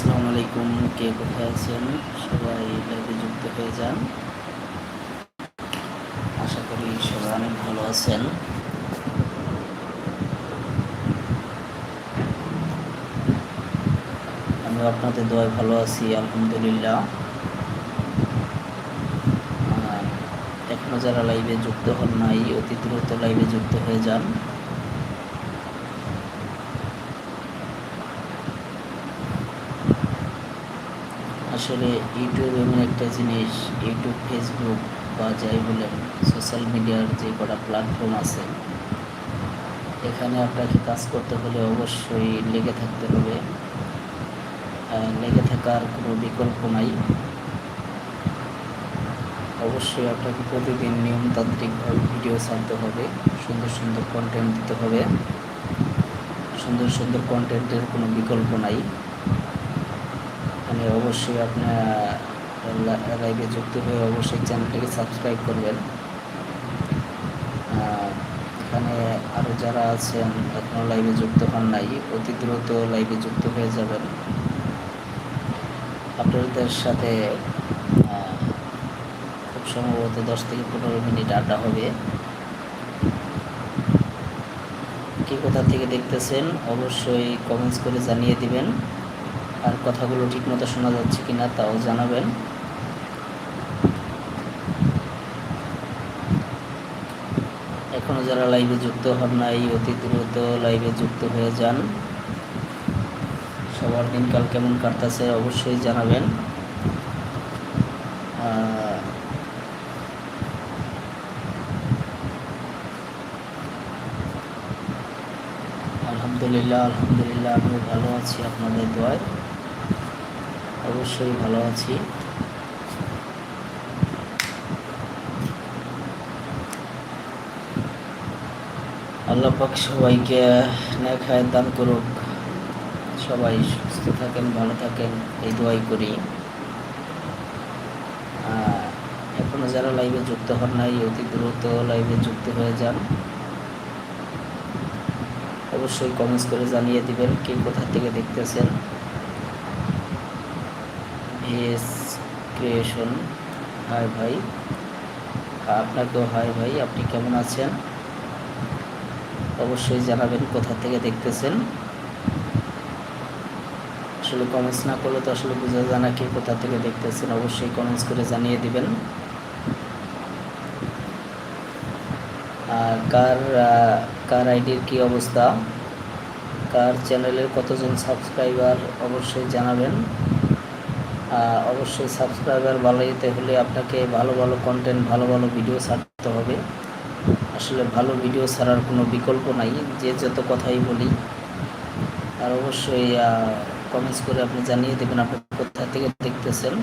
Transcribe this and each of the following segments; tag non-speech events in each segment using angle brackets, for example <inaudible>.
আসসালামু আলাইকুম, কে কোথায় আছেন? সবাই লাইভে যুক্ত হয়ে যান। আশা করি সবাই অনেক ভালো আছেন। আমি আপনাদের দোয়ায় ভালো আছি, আলহামদুলিল্লাহ। আর এখনও যারা লাইভে যুক্ত হন নাই, অতি দ্রুত লাইভে যুক্ত হয়ে যান। আসলে ইউটিউব এমন একটা জিনিস ইউটিউব ফেসবুক বা যাই বলেন সোশ্যাল মিডিয়ার যে কটা প্ল্যাটফর্ম আছে, এখানে আপনাকে কাজ করতে হলে অবশ্যই লেগে থাকতে হবে। লেগে থাকার কোনো বিকল্প নাই। অবশ্যই আপনাকে প্রতিদিন নিয়মতান্ত্রিকভাবে ভিডিও ছাড়তে হবে, সুন্দর সুন্দর কন্টেন্ট দিতে হবে। সুন্দর সুন্দর কন্টেন্টের কোনো বিকল্প নাই। মানে অবশ্যই আপনার লাইভে যুক্ত হয়ে অবশ্যই চ্যানেলটিকে সাবস্ক্রাইব করবেন। এখানে আরও যারা আছেন এখনও লাইভে যুক্ত হন নাই, অতি দ্রুত লাইভে যুক্ত হয়ে যাবেন। আপনাদের সাথে খুব সম্ভবত দশ থেকে পনেরো মিনিট আড্ডা হবে। কি কোথা থেকে দেখতেছেন, অবশ্যই কমেন্টস করে জানিয়ে দিবেন। আর কথাগুলো ঠিকমতো শোনা যাচ্ছে কিনা তাও জানাবেন। এখনও যারা লাইভে যুক্ত হন নাই, অতি দ্রুত লাইভে যুক্ত হয়ে যান। সবার দিনকাল কেমন কাটতেছে অবশ্যই জানাবেন। আলহামদুলিল্লাহ আলহামদুলিল্লাহ আমি ভালো আছি আপনাদের দোয়ায়। অবশ্যই ভালো আছি। আল্লাহ পাক সবাইকে ন্যাক হায়াত দান করুক। সবাই সুস্থ থাকেন, ভালো থাকেন, এই দোয়াই করি। এখনও যারা লাইভে যুক্ত হন নাই, অতি দ্রুত লাইভে যুক্ত হয়ে যান। অবশ্যই কমেন্টস করে জানিয়ে দিবেন কে কোথা থেকে দেখতেছেন। ভিএস ক্রিয়েশন হাই ভাই। আপনাকেও হাই ভাই। আপনি কেমন আছেন? অবশ্যই জানাবেন কোথা থেকে দেখতেছেন। আসলে কমেন্টস না করলে তো আসলে বোঝা যায় না কে কোথা থেকে দেখতেছেন। অবশ্যই কমেন্টস করে জানিয়ে দিবেন। কার কার আইডির কি অবস্থা? কার চ্যানেলের কতজন সাবস্ক্রাইবার অবশ্যই জানাবেন। অবশ্যই সাবস্ক্রাইবার বাড়াইতে হলে আপনাকে ভালো ভালো কন্টেন্ট ভালো ভালো ভিডিও ছাড়তে হবে। আসলে ভালো ভিডিও ছাড়ার কোনো বিকল্প নাই, যে যত কথাই বলি। আর অবশ্যই কমেন্টস করে আপনি জানিয়ে দেবেন আপনি কোথা থেকে দেখতেছেন।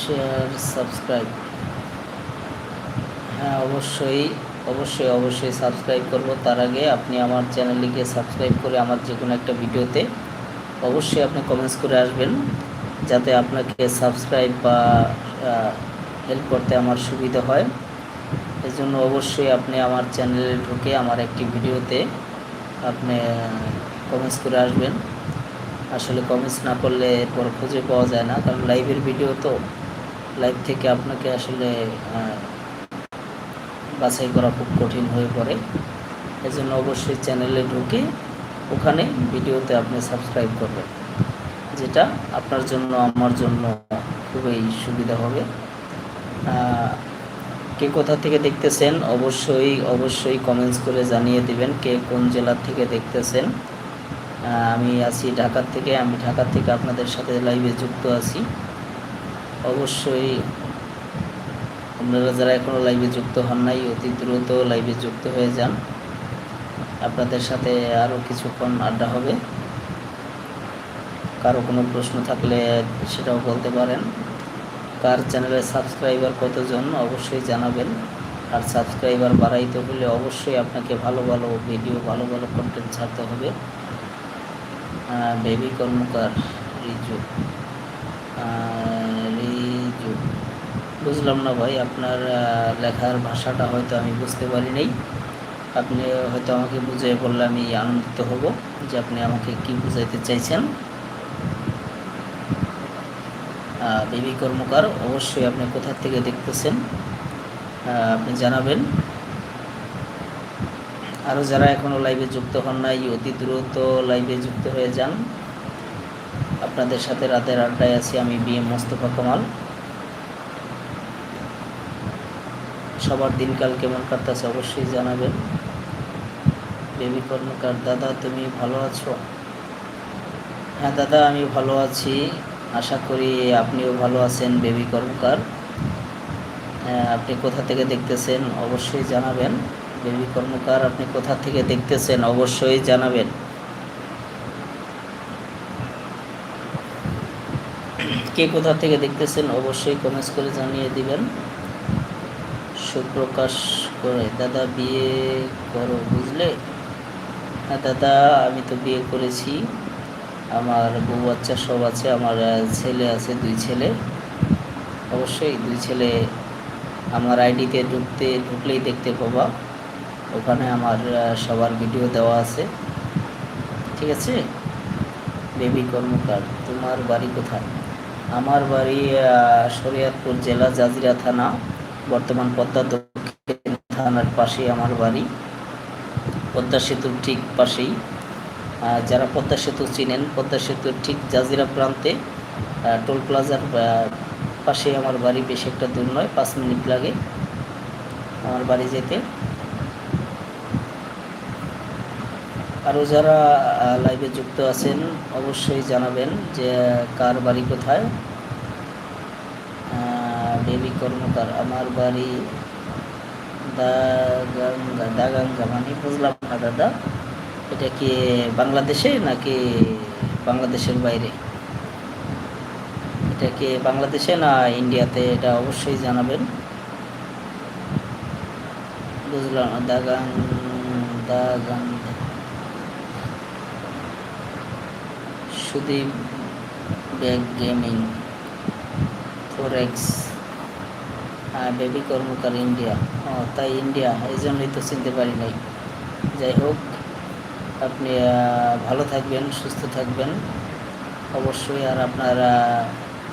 শেয়ার সাবস্ক্রাইব হ্যাঁ অবশ্যই। অবশ্যই অবশ্যই সাবস্ক্রাইব করব। তার আগে আপনি আমার চ্যানেলটিকে সাবস্ক্রাইব করে আমার যে কোনো একটা ভিডিওতে অবশ্যই আপনি কমেন্টস করে আসবেন, যাতে আপনাকে সাবস্ক্রাইব বা হেল্প করতে আমার সুবিধা হয়। এই জন্য অবশ্যই আপনি আমার চ্যানেলে ঢুকে আমার একটি ভিডিওতে আপনি কমেন্টস করে আসবেন। আসলে কমেন্টস না করলে পর খুঁজে পাওয়া যায় না, কারণ লাইভের ভিডিও তো লাইভ থেকে আপনাকে আসলে বাছাই করা খুব কঠিন হয়ে পড়ে। এই জন্য অবশ্যই চ্যানেলে ঢুকে ওখানে ভিডিওতে আপনি সাবস্ক্রাইব করবেন, যেটা আপনার জন্য, আমার জন্য খুবই সুবিধা হবে। কে কোথা থেকে দেখতেছেন, অবশ্যই অবশ্যই কমেন্টস করে জানিয়ে দিবেন কে কোন জেলা থেকে দেখতেছেন। আমি আছি ঢাকা থেকে, আমি ঢাকা থেকে আপনাদের সাথে লাইভে যুক্ত আছি। অবশ্যই আপনারা যারা এখনও লাইভে যুক্ত হন নাই, অতি দ্রুত লাইভে যুক্ত হয়ে যান। আপনাদের সাথে আরও কিছুক্ষণ আড্ডা হবে। কারও কোনো প্রশ্ন থাকলে সেটাও বলতে পারেন। কার চ্যানেলে সাবস্ক্রাইবার কতজন, অবশ্যই জানাবেন। আর সাবস্ক্রাইবার বাড়াইতে হলে অবশ্যই আপনাকে ভালো ভালো ভিডিও ভালো ভালো কন্টেন্ট ছাড়তে হবে। বেবি কর্মকার রিজু। বুঝলাম না ভাই, আপনার লেখার ভাষাটা হয়তো আমি বুঝতে পারি নাই আপনি হয়তো আমাকে বুঝিয়ে বললে আমি আনন্দিত হব যে আপনি আমাকে কি বুঝাইতে চাইছেন। বেবি কর্মকার, অবশ্যই আপনি কোথা থেকে দেখতেছেন আপনি জানাবেন। আরও যারা এখনও লাইভে যুক্ত হন নাই, অতি দ্রুত লাইভে যুক্ত হয়ে যান। আপনাদের সাথে রাতের আড্ডায় আছি আমি বি এম মোস্তফা কামাল। সবার দিনকাল কেমন কাটতেছে অবশ্যই জানাবেন। বেবি কর্মকার দাদা তুমি ভালো আছো? হ্যাঁ দাদা আমি ভালো আছি। আশা করি আপনিও ভালো আছেন বেবি কর্মকার। হ্যাঁ, আপনি কোথা থেকে দেখতেছেন অবশ্যই জানাবেন। বেবি কর্মকার আপনি কোথা থেকে দেখতেছেন অবশ্যই জানাবেন। কে কোথা থেকে দেখতেছেন অবশ্যই কমেন্টস করে জানিয়ে দিবেন। সুপ্রকাশ করে, দাদা, বিয়ে করো, বুঝলে? হ্যাঁ দাদা, আমি তো বিয়ে করেছি। আমার বউ বাচ্চা সব আছে, আমার ছেলে আছে, দুই ছেলে। অবশ্যই দুই ছেলে আমার আইডিতে ঢুকতে, ঢুকলেই দেখতে পাবা। ওখানে আমার সবার ভিডিও দেওয়া আছে। ঠিক আছে? বেবি কর্মকার, তোমার বাড়ি কোথায়? আমার বাড়ি শরিয়াতপুর জেলা জাজিরা থানা। বর্তমান পদ্মা দক্ষিণ থানার পাশেই আমার বাড়ি। পদ্মা সেতুর ঠিক পাশেই। যারা পদ্মা সেতু চিনেন, পদ্মা সেতুর ঠিক জাজিরা প্রান্তে টোল প্লাজার পাশে আমার বাড়ি, বেশি একটা দূর নয়, পাঁচ মিনিট লাগে আমার বাড়ি যেতে। আরও যারা লাইভে যুক্ত আছেন, অবশ্যই জানাবেন যে, কার বাড়ি কোথায়। বেবি কর্মকার আমার বাড়ি দাগাঙ্গা দাগাঙ্গা মানে বুঝলাম না দাদা। এটা কি বাংলাদেশে নাকি বাংলাদেশের বাইরে? এটা কি বাংলাদেশে না ইন্ডিয়াতে? এটা অবশ্যই জানাবেন। বুঝলাম দাগান Dagan Sudip Bag gaming forex Baby Karmakar India তাই ইন্ডিয়া এই জন্যই তো চিনতে পারি নাই। যাই হোক, আপনি ভালো থাকবেন, সুস্থ থাকবেন। অবশ্যই আর আপনার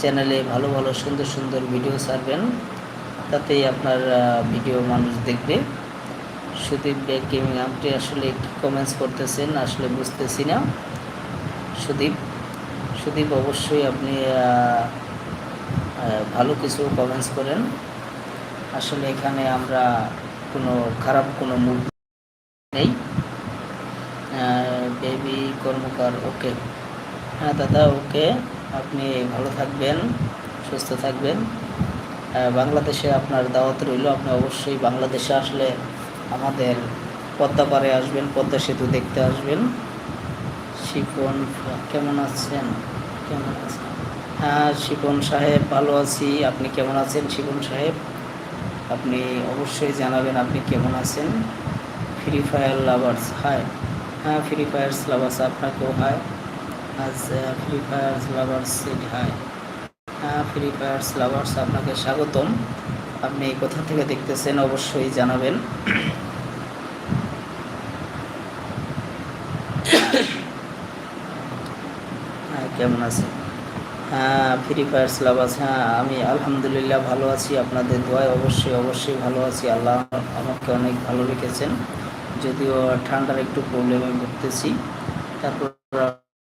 চ্যানেলে ভালো ভালো, সুন্দর সুন্দর ভিডিও ছাড়বেন। তাতেই আপনার ভিডিও মানুষ দেখবে। সুদীপ গেমিং আপনি আসলে কী কমেন্টস করতেছেন আসলে বুঝতেছি না। সুদীপ সুদীপ অবশ্যই আপনি ভালো কিছু কমেন্টস করেন। আসলে এখানে আমরা কোনো খারাপ কোনো মুড নেই। বেবি কর্মকার ওকে হ্যাঁ দাদা ওকে আপনি ভালো থাকবেন, সুস্থ থাকবেন। বাংলাদেশে আপনার দাওয়াত রইল, আপনি অবশ্যই বাংলাদেশে আসলে আমাদের পদ্মা পারে আসবেন, পদ্মা সেতু দেখতে আসবেন। শিপন, কেমন আছেন? কেমন আছেন? হ্যাঁ শিপন সাহেব ভালো আছি। আপনি কেমন আছেন, শিপন সাহেব? আপনি অবশ্যই জানাবেন আপনি কেমন আছেন? ফ্রি ফায়ার লাভার্স হায় হ্যাঁ ফ্রি ফায়ার লাভার্স আপনাকেও হায় আজ ফ্রি ফায়ার লাভার্স হাই হ্যাঁ ফ্রি ফায়ার লাভার্স আপনাকে স্বাগতম। আপনি কোথা থেকে দেখতেছেন অবশ্যই জানাবেন। <coughs> হ্যাঁ কেমন আছেন? হ্যাঁ ফ্রি ফায়ার স্লাবাস হ্যাঁ আমি আলহামদুলিল্লাহ ভালো আছি। আপনাদের দোয়ায় অবশ্যই অবশ্যই ভালো আছি। আল্লাহ আমাকে অনেক ভালো রেখেছেন। যদিও ঠান্ডার একটু প্রবলেমে ভুগতেছি। তারপর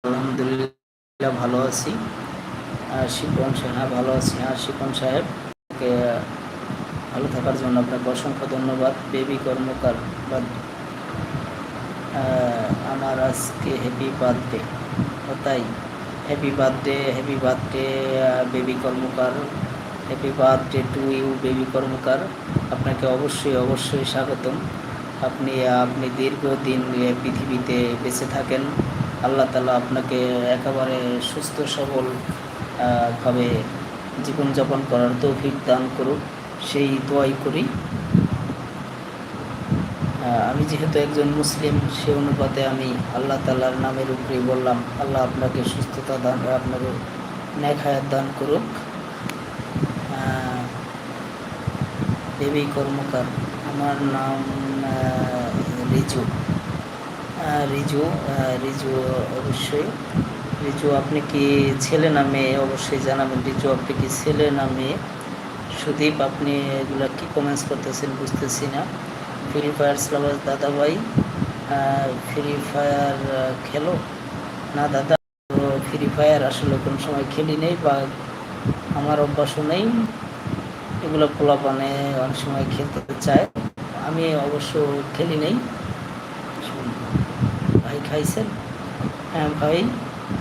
আলহামদুলিল্লাহ ভালো আছি। শিপন হ্যাঁ ভালো আছি। হ্যাঁ শিপন সাহেবকে ভালো থাকার জন্য আপনাকে অসংখ্য ধন্যবাদ। বেবি কর্মকার আমার আজকে হ্যাপি বার্থডে তাই? Happy birthday happy birthday Baby Karmakar. Happy birthday to you Baby Karmakar. আপনাকে অবশ্যই অবশ্যই স্বাগতম। আপনি আপনি দীর্ঘদিন পৃথিবীতে বেঁচে থাকেন। আল্লাহ তালা আপনাকে একেবারে সুস্থ, সবল ভাবে জীবনযাপন করার তৌফিক দান করুক। সেই দোয়াই করি। আমি যেহেতু একজন মুসলিম, সে অনুপাতে আমি আল্লাহ তাল্লার নামের উপরেই বললাম, আল্লাহ আপনাকে সুস্থতা দান, আপনাকে ন্যাক হায়াত দান করুক। দেবী কর্মকার। আমার নাম রিজু। রিজু রিজু অবশ্যই। রিজু, আপনি কি ছেলে না মেয়ে? অবশ্যই জানাবেন, রিজু, আপনি কি ছেলে না মেয়ে? সুদীপ, আপনি এগুলা কি কমেন্টস করতেছেন বুঝতেছি না। ফ্রি ফায়ার দাদা ভাই ফ্রি ফায়ার খেলো? না, দাদা ফ্রি ফায়ার আসলে কোনো সময় খেলি নেই বা আমার অভ্যাসও নেই। এগুলো পোলাপানে অনেক সময় খেলতে চায়। আমি অবশ্য খেলি নেই। ভাই খাইছেন? হ্যাঁ ভাই,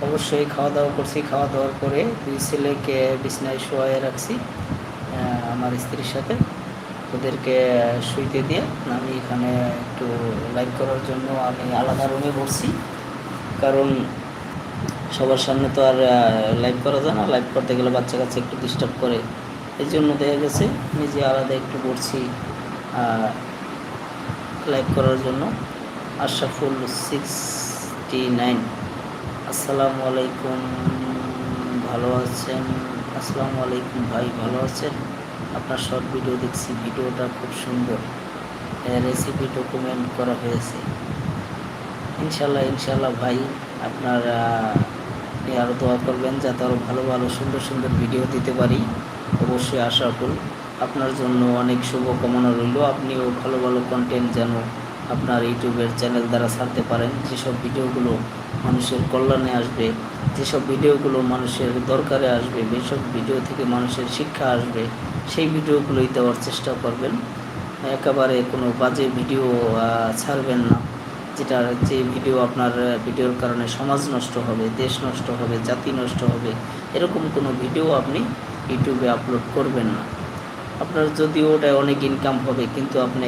অবশ্যই খাওয়া দাওয়া করছি। খাওয়া দাওয়ার পরে দুই ছেলেকে বিছনায় শোয়াই রাখছি আমার স্ত্রীর সাথে। ওদেরকে শুইতে দিয়ে আমি এখানে একটু লাইভ করার জন্য আমি আলাদা রুমে বসছি। কারণ সবার সামনে তো আর লাইভ করা যায় না। লাইভ করতে গেলে বাচ্চা কাচ্চা একটু ডিস্টার্ব করে। এই জন্য দেখা গেছে নিজে আলাদা একটু করছি লাইভ করার জন্য। আশরাফুল সিক্সটি নাইন আসসালামু আলাইকুম। ভালো আছেন? আসসালামু আলাইকুম ভাই, ভালো আছেন? আপনার শর্ট ভিডিও দেখছি ভিডিওটা খুব সুন্দর। রেসিপি ডকুমেন্ট করা হয়েছে। ইনশাল্লাহ ইনশাল্লাহ ভাই, আপনার আরও দোয়া করবেন যাতে আরও ভালো ভালো, সুন্দর সুন্দর ভিডিও দিতে পারি। অবশ্যই আশা করি আপনার জন্য অনেক শুভকামনা রইল। আপনিও ভালো ভালো কন্টেন্ট যেন আপনার ইউটিউবের চ্যানেল দ্বারা ছাড়তে পারেন। যেসব ভিডিওগুলো মানুষের কল্যাণে আসবে, যেসব ভিডিওগুলো মানুষের দরকারে আসবে, যেসব ভিডিও থেকে মানুষের শিক্ষা আসবে সেই ভিডিওগুলোই দেওয়ার চেষ্টা করবেন। একেবারে কোনো বাজে ভিডিও ছাড়বেন না। যেটা যে ভিডিও আপনার ভিডিওর কারণে সমাজ নষ্ট হবে, দেশ নষ্ট হবে, জাতি নষ্ট হবে, এরকম কোনো ভিডিও আপনি ইউটিউবে আপলোড করবেন না। আপনার যদিও ওটা অনেক ইনকাম হবে, কিন্তু আপনি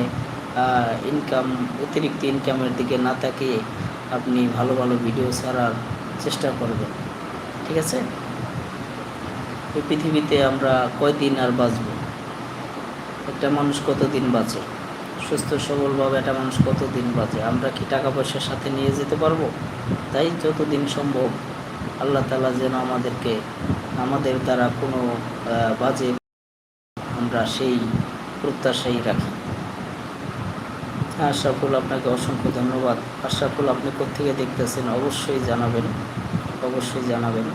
ইনকাম অতিরিক্ত ইনকামের দিকে না তাকিয়ে আপনি ভালো ভালো ভিডিও ছাড়ার চেষ্টা করবেন। ঠিক আছে? এই পৃথিবীতে আমরা কয়দিন আর বাঁচব? একটা মানুষ কতদিন বাঁচে? সুস্থ, সবলভাবে একটা মানুষ কতদিন বাঁচে? আমরা কি টাকা পয়সার সাথে নিয়ে যেতে পারব? তাই যতদিন সম্ভব আল্লাহ তালা যেন আমাদেরকে, আমাদের দ্বারা কোনো বাজে আমরা সেই প্রত্যাশাই রাখি। আশরাফুল আপনাকে অসংখ্য ধন্যবাদ। আশরাফুল আপনি কোথেকে দেখতেছেন? অবশ্যই জানাবেন। অবশ্যই জানাবেন।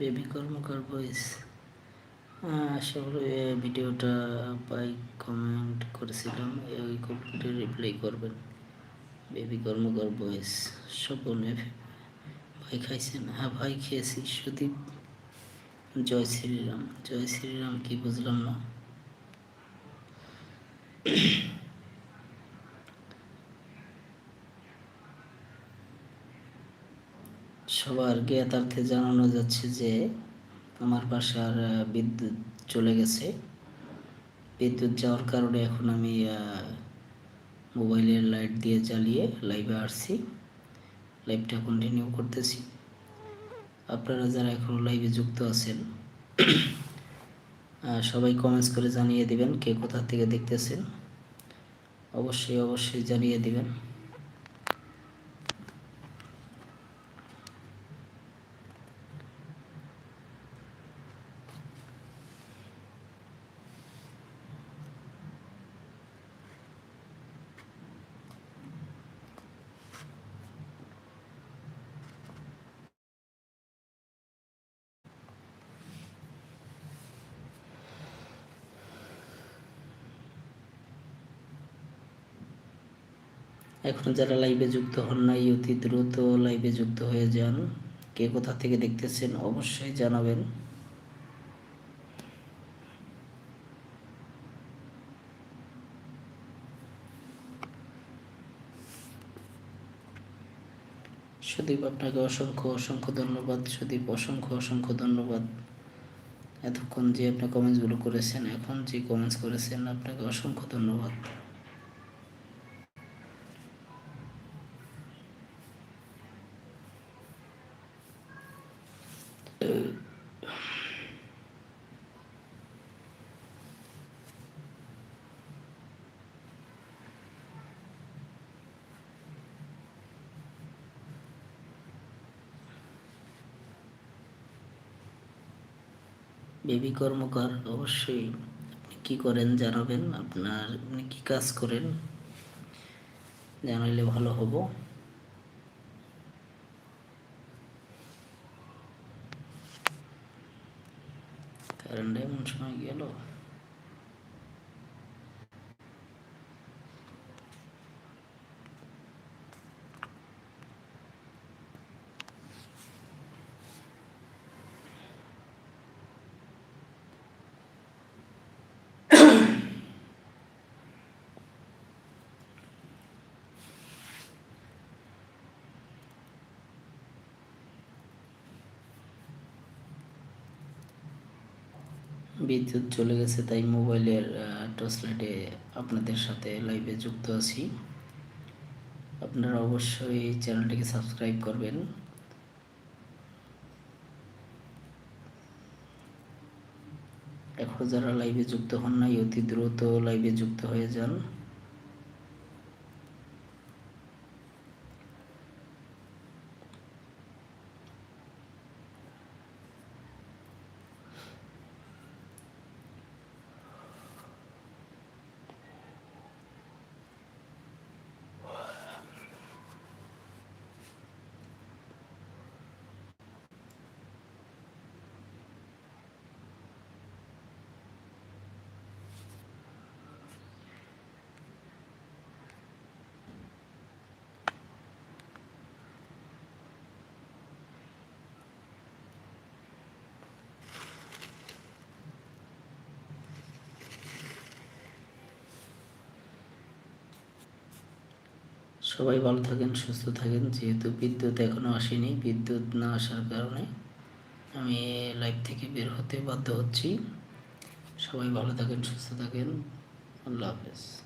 বেবি কর্মকার ভয়েস আসলে ভিডিওটা পাই কমেন্ট করেছিলাম ওই কমেন্টে রিপ্লাই করবেন। বেবি কর্মকার ভয়েস স্বপনে ভাই খাইছেন। হ্যাঁ ভাই খেয়েছি, সুদীপ। জয় শ্রীরাম জয় শ্রীরাম, কি বুঝলাম না। সবার জ্ঞাতার্থে জানানো যাচ্ছে যে আমার বাসার বিদ্যুৎ চলে গেছে। বিদ্যুৎ যাওয়ার কারণে এখন আমি মোবাইলের লাইট দিয়ে জ্বালিয়ে লাইভে আসছি। লাইভটা কন্টিনিউ করতেছি। আপনারা যারা এখনও লাইভে যুক্ত আছেন সবাই কমেন্টস করে জানিয়ে দিবেন কে কোথা থেকে দেখতেছেন। অবশ্যই অবশ্যই জানিয়ে দিবেন। এখন যারা লাইভে যুক্ত হন নাই, অতি দ্রুত লাইভে যুক্ত হয়ে যান। কে কোথা থেকে দেখতেছেন অবশ্যই জানাবেন। সুদীপ, আপনাকে অসংখ্য অসংখ্য ধন্যবাদ। সুদীপ, অসংখ্য অসংখ্য ধন্যবাদ। এতক্ষণ যে আপনি কমেন্টসগুলো করেছেন, এখন যে কমেন্টস করেছেন, আপনাকে অসংখ্য ধন্যবাদ। বেবি কর্মকার অবশ্যই আপনি কী করেন জানাবেন, আপনার আপনি কী কাজ করেন জানাইলে ভালো হব। কারণটা এমন সময় গেল? বিদ্যুৎ চলে গেছে, তাই মোবাইলের টর্চ লাইটে আপনাদের সাথে লাইভে যুক্ত আছি। আপনারা অবশ্যই চ্যানেলটিকে সাবস্ক্রাইব করবেন। এখন যারা লাইভে যুক্ত হন নাই, অতি দ্রুত লাইভে যুক্ত হয়ে যান। সবাই ভালো থাকেন, সুস্থ থাকেন। যেহেতু বিদ্যুৎ এখনও আসেনি, বিদ্যুৎ না আসার কারণে আমি লাইভ থেকে বের হতে বাধ্য হচ্ছি। সবাই ভালো থাকেন, সুস্থ থাকেন। আল্লাহ হাফেজ।